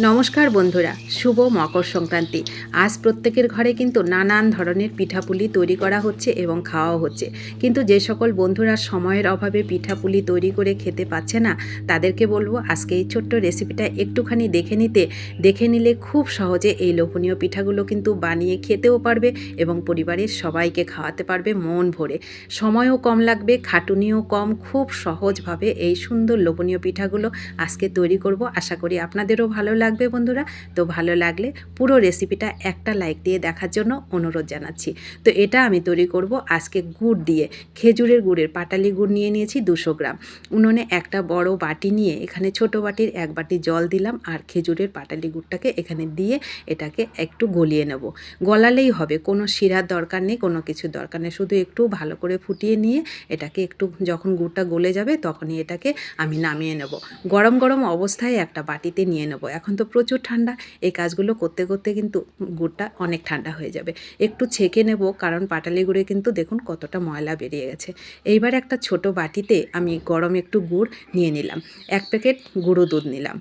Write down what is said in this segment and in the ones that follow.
নমস্কার বন্ধুরা, শুভ মকর সংক্রান্তি। আজ প্রত্যেকের ঘরে কিন্তু নানান ধরনের পিঠাপুলি তৈরি করা হচ্ছে এবং খাওয়া হচ্ছে। কিন্তু যে সকল বন্ধুরা সময়ের অভাবে পিঠাপুলি তৈরি করে খেতে পাচ্ছে না, তাদেরকে বলব আজকে এই ছোট্ট রেসিপিটা একটুখানি দেখে নিতে। দেখে নিলে খুব সহজে এই লোভনীয় পিঠাগুলো কিন্তু বানিয়ে খেতেও পারবে এবং পরিবারের সবাইকে খাওয়াতে পারবে মন ভরে। সময়ও কম লাগবে, খাটুনিও কম। খুব সহজভাবে এই সুন্দর লোভনীয় পিঠাগুলো আজকে তৈরি করব। আশা করি আপনাদেরও ভালো লাগবে বন্ধুরা? তো ভালো লাগলে পুরো রেসিপিটা একটা লাইক দিয়ে দেখার জন্য অনুরোধ জানাচ্ছি। তো এটা আমি তৈরি করব আজকে গুড় দিয়ে। খেজুরের গুড়ের পাটালি গুড় নিয়ে নিয়েছি দুশো গ্রাম। উনুনে একটা বড় বাটি নিয়ে এখানে ছোট বাটির এক বাটি জল দিলাম আর খেজুরের পাটালি গুড়টাকে এখানে দিয়ে এটাকে একটু গলিয়ে নেব। গলালেই হবে, কোনো শিরার দরকার নেই, কোনো কিছু দরকার নেই। শুধু একটু ভালো করে ফুটিয়ে নিয়ে এটাকে একটু যখন গুড়টা গলে যাবে তখনই এটাকে আমি নামিয়ে নেব। গরম গরম অবস্থায় একটা বাটিতে নিয়ে নেব। এখন তো প্রচুর ঠান্ডা। এই কাজগুলো করতে করতে কিন্তু গুড়টা অনেক ঠান্ডা হয়ে যাবে। একটু ছেঁকে নেব, কারণ পাটালি গুড়ে কিন্তু দেখুন কতটা ময়লা বেরিয়ে গেছে। এইবার একটা ছোট বাটিতে আমি গরম একটু গুড় নিয়ে নিলাম। এক প্যাকেট গুঁড়ো দুধ নিলাম।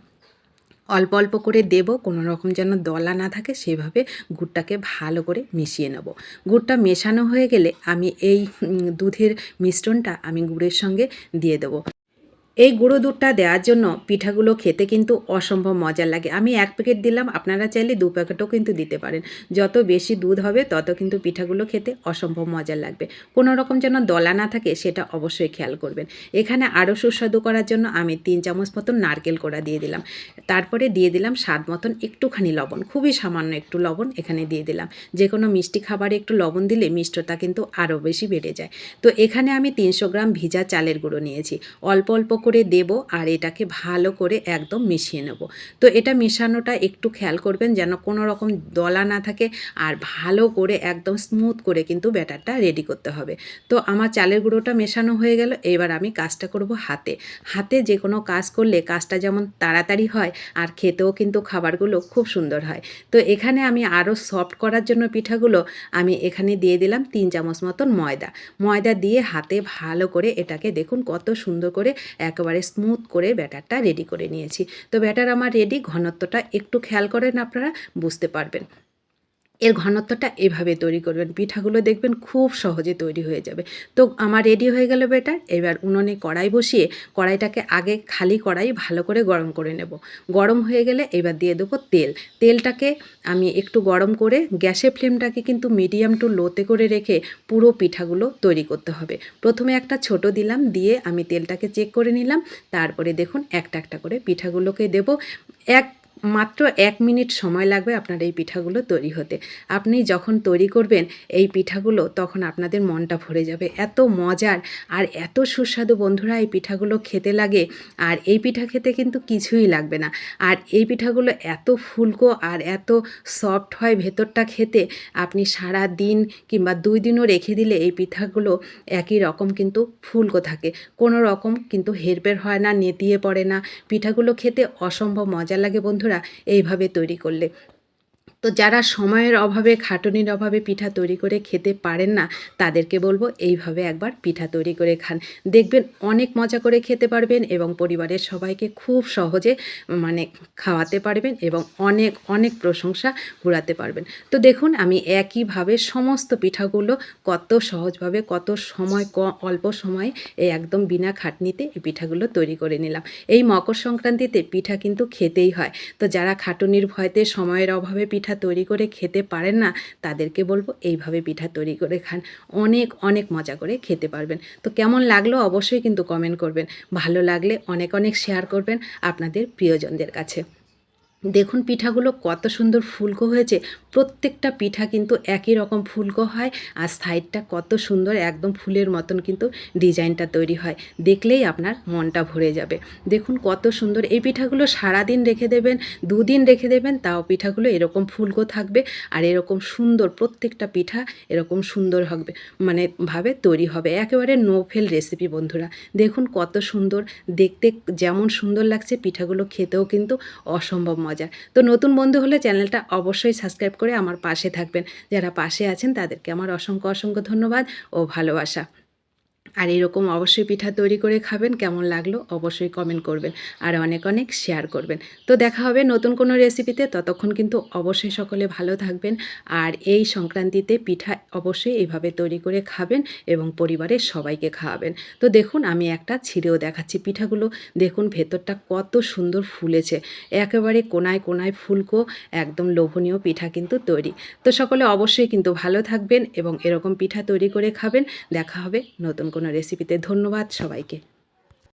অল্প অল্প করে দেব, কোনো রকম যেন দলা না থাকে, সেভাবে গুড়টাকে ভালো করে মিশিয়ে নেব। গুড়টা মেশানো হয়ে গেলে আমি এই দুধের মিশ্রণটা আমি গুড়ের সঙ্গে দিয়ে দেবো। এই গুঁড়ো দুধটা দেওয়ার জন্য পিঠাগুলো খেতে কিন্তু অসম্ভব মজার লাগে। আমি এক প্যাকেট দিলাম, আপনারা চাইলে দু প্যাকেটও কিন্তু দিতে পারেন। যত বেশি দুধ হবে, তত কিন্তু পিঠাগুলো খেতে অসম্ভব মজার লাগবে। কোনো রকম যেন দলা না থাকে, সেটা অবশ্যই খেয়াল করবেন। এখানে আরও সুস্বাদু করার জন্য আমি তিন চামচ মতন নারকেল কোড়া দিয়ে দিলাম। তারপরে দিয়ে দিলাম স্বাদ মতন একটুখানি লবণ। খুবই সামান্য একটু লবণ এখানে দিয়ে দিলাম। যে কোনো মিষ্টি খাবারে একটু লবণ দিলে মিষ্টতা কিন্তু আরও বেশি বেড়ে যায়। তো এখানে আমি তিনশো গ্রাম ভিজা চালের গুঁড়ো নিয়েছি। অল্প অল্প করে দেব আর এটাকে ভালো করে একদম মিশিয়ে নেব। তো এটা মেশানোটা একটু খেয়াল করবেন যেন কোনো রকম দলা না থাকে আর ভালো করে একদম স্মুথ করে কিন্তু ব্যাটারটা রেডি করতে হবে। তো আমার চালের গুঁড়োটা মেশানো হয়ে গেল, এবার আমি কাজটা করব হাতে। হাতে যে কোনো কাজ করলে কাজটা যেমন তাড়াতাড়ি হয় আর খেতেও কিন্তু খাবারগুলো খুব সুন্দর হয়। তো এখানে আমি আরও সফট করার জন্য পিঠাগুলো আমি এখানে দিয়ে দিলাম তিন চামচ মতন ময়দা। ময়দা দিয়ে হাতে ভালো করে এটাকে দেখুন কত সুন্দর করে একেবারে স্মুথ করে ব্যাটারটা রেডি করে নিয়েছি। তো ব্যাটার আমার রেডি ঘনত্বটা একটু খেয়াল করেন আপনারা, বুঝতে পারবেন। এর ঘনত্বটা এভাবে তৈরি করবেন। পিঠাগুলো দেখবেন খুব সহজে তৈরি হয়ে যাবে। তো আমার রেডি হয়ে গেল বেটার এবার উনুনে কড়াই বসিয়ে কড়াইটাকে আগে খালি কড়াই ভালো করে গরম করে নেব। গরম হয়ে গেলে এবার দিয়ে দেবো তেল। তেলটাকে আমি একটু গরম করে গ্যাসের ফ্লেমটাকে কিন্তু মিডিয়াম টু লোতে করে রেখে পুরো পিঠাগুলো তৈরি করতে হবে। প্রথমে একটা ছোট দিলাম, দিয়ে আমি তেলটাকে চেক করে নিলাম। তারপরে দেখুন একটা একটা করে পিঠাগুলোকে দেব। এক মাত্র এক মিনিট সময় লাগবে আপনার এই পিঠাগুলো তৈরি হতে। আপনি যখন তৈরি করবেন এই পিঠাগুলো, তখন আপনাদের মনটা ভরে যাবে। এত মজার আর এত সুস্বাদু বন্ধুরা এই পিঠাগুলো খেতে লাগে। আর এই পিঠা খেতে কিন্তু কিছুই লাগবে না। আর এই পিঠাগুলো এত ফুলকো আর এত সফট হয় ভেতরটা খেতে, আপনি সারা দিন কিংবা দুই দিনও রেখে দিলে এই পিঠাগুলো একই রকম কিন্তু ফুলকো থাকে। কোনো রকম কিন্তু হেরপের হয় না, নেতিয়ে পড়ে না। পিঠাগুলো খেতে অসম্ভব মজা লাগে বন্ধুরা। এইভাবে তৈরি করলে তো যারা সময়ের অভাবে, খাটুনির অভাবে পিঠা তৈরি করে খেতে পারেন না, তাদেরকে বলব এইভাবে একবার পিঠা তৈরি করে খান। দেখবেন অনেক মজা করে খেতে পারবেন এবং পরিবারের সবাইকে খুব সহজে মানে খাওয়াতে পারবেন এবং অনেক অনেক প্রশংসা কুড়াতে পারবেন। তো দেখুন আমি একইভাবে সমস্ত পিঠাগুলো কত সহজভাবে, কত সময়, ক, অল্প সময়ে এই একদম বিনা খাটনিতে এই পিঠাগুলো তৈরি করে নিলাম। এই মকর সংক্রান্তিতে পিঠা কিন্তু খেতেই হয়। তো যারা খাটুনির ভয়তে, সময়ের অভাবে পিঠা তৈরি করে খেতে পারেন না, তাদেরকে বলব এইভাবে পিঠা তৈরি করে খান। অনেক অনেক মজা করে খেতে পারবেন। তো কেমন লাগল অবশ্যই কিন্তু কমেন্ট করবেন। ভালো লাগলে অনেক অনেক শেয়ার করবেন আপনাদের প্রিয়জনদের কাছে। দেখুন পিঠাগুলো কত সুন্দর ফুলকো হয়েছে। প্রত্যেকটা পিঠা কিন্তু একই রকম ফুলকো হয় আর সাইডটা কত সুন্দর একদম ফুলের মতন কিন্তু ডিজাইনটা তৈরি হয়। দেখলেই আপনার মনটা ভরে যাবে। দেখুন কত সুন্দর এই পিঠাগুলো সারাদিন রেখে দেবেন, দুদিন রেখে দেবেন, তাও পিঠাগুলো এরকম ফুলকো থাকবে আর এরকম সুন্দর প্রত্যেকটা পিঠা এরকম সুন্দর হবে মানে ভাবে তৈরি হবে। একেবারে নো ফেল রেসিপি বন্ধুরা। দেখুন কত সুন্দর, দেখতে যেমন সুন্দর লাগছে, পিঠাগুলো খেতেও কিন্তু অসম্ভব মজার তো নতুন বন্ধু হলে চ্যানেলটা অবশ্যই সাবস্ক্রাইব করে আমার পাশে থাকবেন। যারা পাশে আছেন তাদেরকে আমার অসংখ্য অসংখ্য ধন্যবাদ ও ভালোবাসা। আর এরকম অবশ্যই পিঠা তৈরি করে খাবেন, কেমন লাগল অবশ্যই কমেন্ট করবেন আর অনেক অনেক শেয়ার করবেন। তো দেখা হবে নতুন কোনো রেসিপিতে ততক্ষণ কিন্তু অবশ্যই সকলে ভালো থাকবেন আর এই সংক্রান্তিতে পিঠা অবশ্যই এইভাবে তৈরি করে খাবেন এবং পরিবারের সবাইকে খাওয়াবেন। তো দেখুন আমি একটা ছিঁড়েও দেখাচ্ছি পিঠাগুলো, দেখুন ভেতরটা কত সুন্দর ফুলেছে, একেবারে কোনায় কোনায় ফুলকো, একদম লোভনীয় পিঠা কিন্তু তৈরি। তো সকলে অবশ্যই কিন্তু ভালো থাকবেন এবং এরকম পিঠা তৈরি করে খাবেন, দেখা হবে নতুন কোনো রেসিপিতে ধন্যবাদ সবাইকে।